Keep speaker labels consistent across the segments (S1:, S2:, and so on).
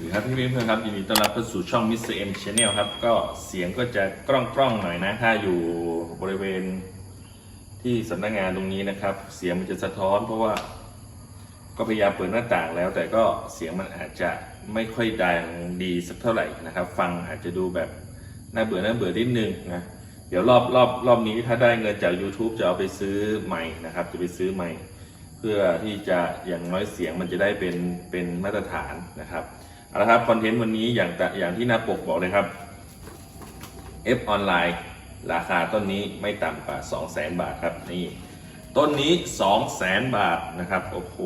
S1: หรือครับพี่เพื่อนครับยินดีต้อนรับเข้าสู่ช่อง Mr. M Channel ครับ ก็เสียงก็จะกล้องกล้องๆหน่อยนะถ้าอยู่บริเวณที่สำนักงานตรงนี้นะครับ เสียงมันจะสะท้อนเพราะว่า ก็พยายามเปิดหน้าต่างแล้ว แต่ก็เสียงมันอาจจะไม่ค่อยดังดีสักเท่าไหร่นะครับ ฟังอาจจะดูแบบน่าเบื่อน่าเบื่อนิดนึงนะเดี๋ยวรอบรอบรอบนี้ถ้าได้เงินจาก YouTube จะเอาไปซื้อใหม่นะครับ จะไปซื้อใหม่ เพื่อที่จะอย่างน้อยเสียงมันจะได้เป็นเป็นมาตรฐานนะครับ เอาละครับคอนเทนต์วันนี้อย่างอย่างที่หน้าปกบอกเลยครับ F ออนไลน์ราคาต้นนี้ไม่ต่ำกว่า 2 0 0 0 0 0บาทครับนี่ต้นนี้ 2 0 0 0 0 0บาทนะครับโอ้โห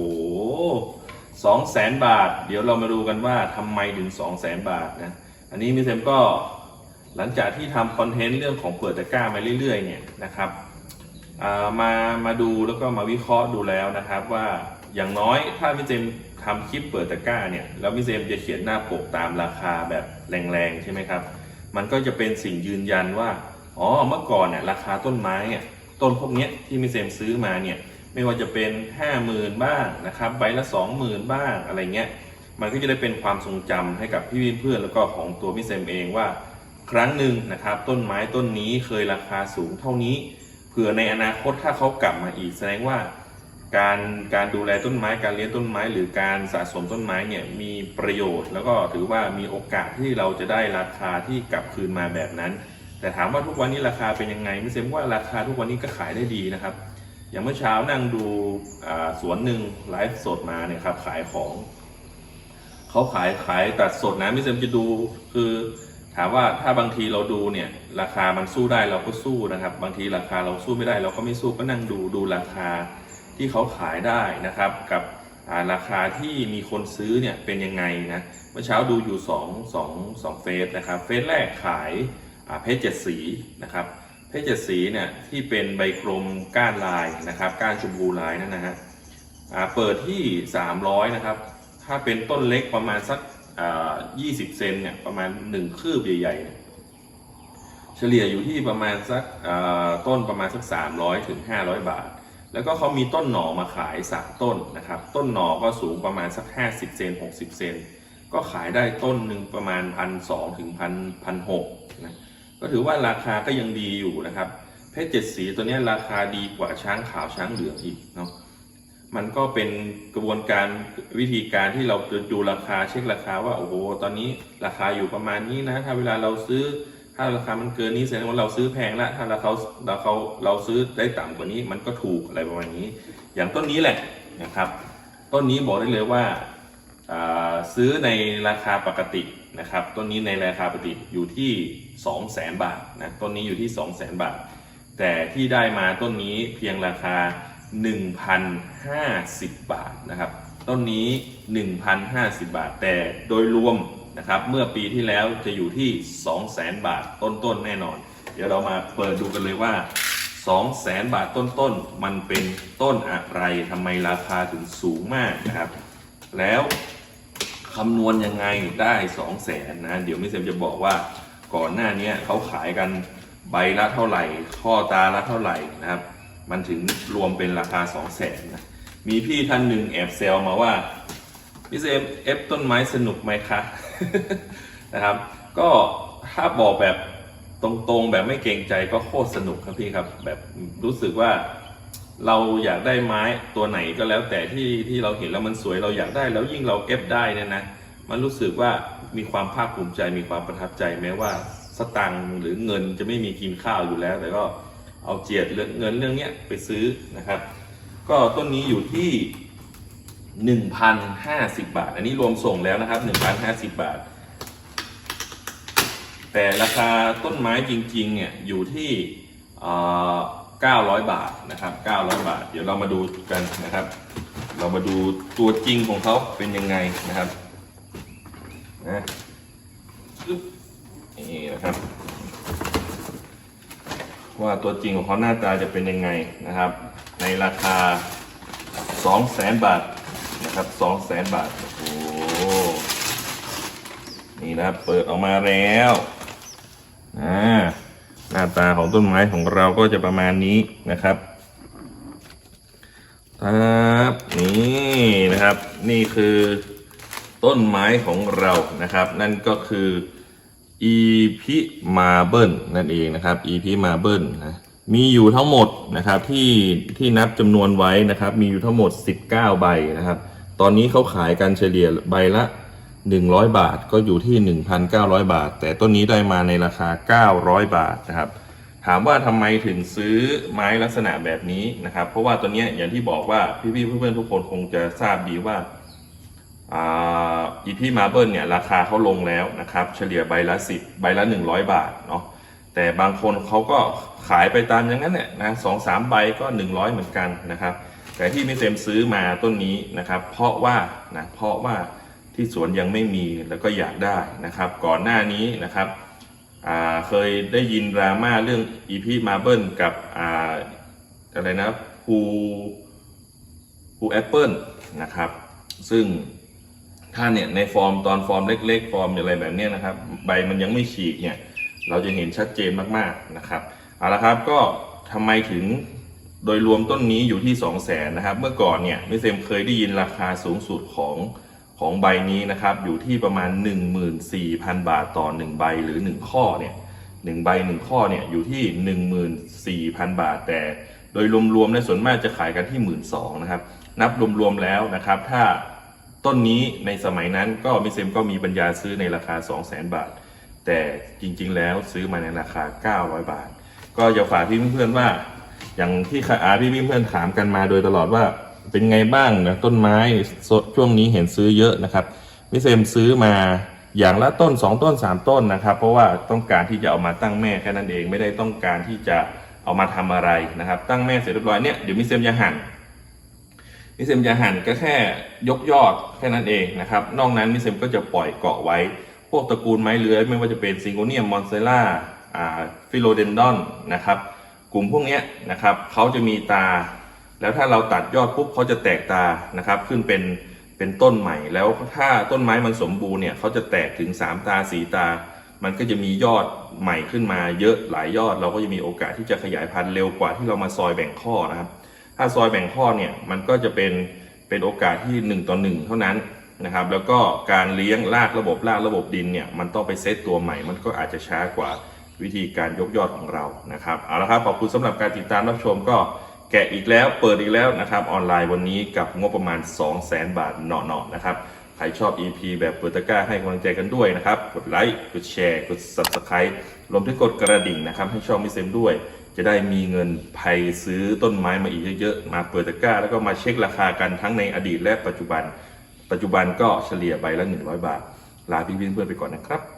S1: 2 0 0 0 0 0บาท เดี๋ยวเรามาดูกันว่าทำไมถึง 2 0 0 0 0 0บาทนะอันนี้มิเซมก็หลังจากที่ทำคอนเทนต์เรื่องของเปิดตะกร้ามาเรื่อยๆเนี่ยนะครับอ่ามามาดูแล้วก็มาวิเคราะห์ดูแล้วนะครับว่า อย่างน้อยถ้ามิเซมทำคลิปเปิดตะกร้าเนี่ยแล้วมิเซมจะเขียนหน้าปกตามราคาแบบแรงๆใช่ไหมครับ มันก็จะเป็นสิ่งยืนยันว่าอ๋อเมื่อก่อนเนี่ยราคาต้นไม้อะต้นพวกนี้ที่มิเซมซื้อมาเนี่ยไม่ว่าจะเป็น 5 0,000 บ้างนะครับใบละ 20,000 บ้างอะไรเงี้ยมันก็จะได้เป็นความทรงจำให้กับพี่เพื่อนแล้วก็ของตัวมิเซมเองว่า ครั้งหนึ่งนะครับ ต้นไม้ต้นนี้เคยราคาสูงเท่านี้เผื่อในอนาคตถ้าเขากลับมาอีกแสดงว่า การการดูแลต้นไม้การเลี้ยงต้นไม้หรือการสะสมต้นไม้เนี่ยมีประโยชน์ แล้วก็ถือว่ามีโอกาสที่เราจะได้ราคาที่กลับคืนมาแบบนั้น แต่ถามว่าทุกวันนี้ราคาเป็นยังไงไม่เซมว่าราคาทุกวันนี้ก็ขายได้ดีนะครับ อย่างเมื่อเช้านั่งดูสวนหนึ่งไลฟ์สดมาเนี่ยครับขายของเขาขายขายตัดสดนะไม่เซมจะดูคือถามว่าถ้าบางทีเราดูเนี่ยราคามันสู้ได้เราก็สู้นะครับ บางทีราคาเราสู้ไม่ได้เราก็ไม่สู้ก็นั่งดูดูราคา ที่เขาขายได้นะครับ กับราคาที่มีคนซื้อเนี่ยเป็นยังไงนะเมื่อเช้าดูอยู่สองสองสองเฟสนะครับเฟสแรกขายเพชรเจ็ดสีนะครับเพชรเจ็ดสีเนี่ยที่เป็นใบกลมก้านลายนะครับ ก้านชมพูลายนั่นนะฮะเปิดที่ 300นะครับถ้าเป็นต้นเล็กประมาณสักอ่า20เซนเนี่ยประมาณ1คืบใหญ่ๆเฉลี่ยอยู่ที่ประมาณสักต้นประมาณสัก300ถึง500บาท แล้วก็เขามีต้นหน่อมาขายสามต้นนะครับ ต้นหน่อก็สูงประมาณสัก 50 เซน 60 เซน ก็ขายได้ต้นหนึ่งประมาณพันสองถึงพันพันหกนะ ก็ถือว่าราคาก็ยังดีอยู่นะครับ เพชรเจ็ดสีตัวนี้ราคาดีกว่าช้างขาวช้างเหลืองอีกเนาะ มันก็เป็นกระบวนการวิธีการที่เราดูราคาเช็คราคาว่าโอ้โหตอนนี้ราคาอยู่ประมาณนี้นะ ถ้าเวลาเราซื้อ ถ้าราคามันเกินนี้แสดงว่าเราซื้อแพงละถ้าเราเขาเราเขาเราซื้อได้ต่ำกว่านี้มันก็ถูกอะไรประมาณนี้ อย่างต้นนี้แหละนะครับ ต้นนี้บอกได้เลยว่าซื้อในราคาปกตินะครับต้นนี้ในราคาปกติอยู่ที่ 2 0 0แสนบาทนะต้นนี้อยู่ที่ 2 0 0แสนบาท แต่ที่ได้มาต้นนี้เพียงราคา 1,050 บาทนะครับต้นนี้ 1,050 บาท แต่โดยรวม นะครับ เมื่อปีที่แล้วจะอยู่ที่ 200,000 บาทต้นๆ แน่นอน เดี๋ยวเรามาเปิดดูกันเลยว่า 200,000 บาทต้นๆ มันเป็นต้นอะไรทำไมราคาถึงสูงมากนะครับ แล้วคำนวณยังไงได้ 200,000นะ เดี๋ยวมิเซมจะบอกว่าก่อนหน้านี้เขาขายกันใบละเท่าไหร่ ข้อตาละเท่าไหร่นะครับ มันถึงรวมเป็นราคา 200,000นะมีพี่ท่านหนึ่งแอบเซลมาว่าพี่เซมเอฟต้นไม้สนุกไหมคะ นะครับ ก็ถ้าบอกแบบตรงๆแบบไม่เกรงใจก็โคตรสนุกครับพี่ครับ แบบรู้สึกว่าเราอยากได้ไม้ตัวไหนก็แล้วแต่ที่ที่เราเห็นแล้วมันสวยเราอยากได้แล้วยิ่งเราเอฟได้เนี่ยนะ มันรู้สึกว่ามีความภาคภูมิใจมีความประทับใจแม้ว่าสตังหรือเงินจะไม่มีกินข้าวอยู่แล้ว แต่ก็เอาเจียดเรื่องเงินเรื่องเนี้ยไปซื้อนะครับ ก็ต้นนี้อยู่ที่ 1,050 บาท อันนี้รวมส่งแล้วนะครับ 1,050 บาท แต่ราคาต้นไม้จริงๆเนี่ยอยู่ที่เอ่อ900 บาทนะครับ 900 บาท เดี๋ยวเรามาดูกันนะครับ เรามาดูตัวจริงของเขาเป็นยังไงนะครับนะนี่นะครับ ว่าตัวจริงของเขาหน้าตาจะเป็นยังไงนะครับ ในราคา 200,000 บาท นะครับ200,000บาท โอ้โห นี่นะครับ เปิดออกมาแล้วอ่าหน้าตาของต้นไม้ของเราก็จะประมาณนี้นะครับครับนี่นะครับ นี่คือต้นไม้ของเรานะครับ นั่นก็คืออีพิมาเบิลนั่นเองนะครับอีพิมาเบิลนะมีอยู่ทั้งหมดนะครับที่ที่นับจำนวนไว้นะครับ มีอยู่ทั้งหมด 19 ใบนะครับ ตอนนี้เขาขายกันเฉลี่ยใบละ 100 บาทก็อยู่ที่ 1,900 บาท แต่ต้นนี้ได้มาในราคา 900 บาทนะครับ ถามว่าทำไมถึงซื้อไม้ลักษณะแบบนี้นะครับ เพราะว่าตัวนี้อย่างที่บอกว่าพี่ๆเพื่อนๆทุกคนคงจะทราบดีว่าอีพีมาเบิลเนี่ยราคาเขาลงแล้วนะครับ เฉลี่ยใบละสิบใบละหนึ่งร้อยบาทเนาะแต่บางคนเขาก็ขายไปตามอย่างนั้นเนี่ยนะสองสามใบก็หนึ่งร้อยเหมือนกันนะครับ แต่ที่ไมิเซมซื้อมาต้นนี้นะครับ เพราะว่านะเพราะว่าที่สวนยังไม่มีแล้วก็อยากได้นะครับ ก่อนหน้านี้นะครับเคยได้ยินดราม่าเรื่องอีพีมาเบิลกับออะไรนะภูภูแอปเปิลนะครับ ซึ่งถ้าเนี่ยในฟอร์มตอนฟอร์มเล็ก ๆ ฟอร์มอะไรแบบนี้นะครับ ใบมันยังไม่ฉีกเนี่ย เราจะเห็นชัดเจนมากๆนะครับเอาละครับก็ทำไมถึง โดยรวมต้นนี้อยู่ที่ 2 0 0แสนนะครับ เมื่อก่อนเนี่ยมิเซมเคยได้ยินราคาสูงสุดของของใบนี้นะครับ อยู่ที่ประมาณ 14,000 บาทต่อ 1 ใบหรือ 1 ข้อเนี่ยหนึ่งใบหนึ่งข้อเนี่ยอยู่ที่ 14,000 บาท แต่โดยรวมๆในส่วนมากจะขายกันที่ 1 2ื่นนะครับ นับรวมๆแล้วนะครับ ถ้าต้นนี้ในสมัยนั้นก็มิเซมก็มีปัญญาซื้อในราคา 2 0 0 0 0 0 บาท แต่จริงๆแล้วซื้อมาในราคา 900 บาท ก็อยากฝากพี่เพื่อนๆว่า อย่างที่อาพี่เพื่อนถามกันมาโดยตลอดว่าเป็นไงบ้างนะต้นไม้ช่วงนี้เห็นซื้อเยอะนะครับมิเซมซื้อมาอย่างละต้น 2 ต้น 3 ต้นนะครับ เพราะว่าต้องการที่จะเอามาตั้งแม่แค่นั้นเองไม่ได้ต้องการที่จะเอามาทำอะไรนะครับ ตั้งแม่เสร็จเรียบร้อยเนี่ยเดี๋ยวมิเซมจะหั่นมิเซมจะหั่นก็แค่ยกยอดแค่นั้นเองนะครับนอกนั้นมิเซมก็จะปล่อยเกาะไว้ พวกตระกูลไม้เลื้อยไม่ว่าจะเป็นซิงโกเนียมมอนเซล่าฟิโลเดนดอนนะครับ กลุ่มพวกนี้นะครับเขาจะมีตา แล้วถ้าเราตัดยอดปุ๊บเขาจะแตกตานะครับ ขึ้นเป็นเป็นต้นใหม่ แล้วถ้าต้นไม้มันสมบูรณ์เนี่ยเขาจะแตกถึง 3 ตาสีตา มันก็จะมียอดใหม่ขึ้นมาเยอะหลายยอด เราก็จะมีโอกาสที่จะขยายพันธุ์เร็วกว่าที่เรามาซอยแบ่งข้อนะครับ ถ้าซอยแบ่งข้อเนี่ยมันก็จะเป็นเป็นโอกาสที่ 1ต่อ1เท่านั้นนะครับ แล้วก็การเลี้ยงรากระบบรากระบบดินเนี่ยมันต้องไปเซตตัวใหม่ มันก็อาจจะช้ากว่า วิธีการยกยอดของเรานะครับเอาละครับขอบคุณสำหรับการติดตามรับชมก็แกะอีกแล้วเปิดอีกแล้วนะครับออนไลน์วันนี้กับงบประมาณ 2 0 0 0 0 0บาทเนาะๆนะครับใครชอบ EP แบบเปิดตะกร้าให้กำลังใจกันด้วยนะครับ กดไลค์กดแชร์กด Subscribe รวมถึงกดกระดิ่งนะครับ ให้ช่องมิเซมด้วย จะได้มีเงินไปซื้อต้นไม้มาอีกเยอะๆ มาเปิดตะกร้า แล้วก็มาเช็คราคากันทั้งในอดีตและปัจจุบัน ปัจจุบันก็เฉลี่ยใบละ 100 บาท ลาพี่เพื่อนๆไปก่อนนะครับ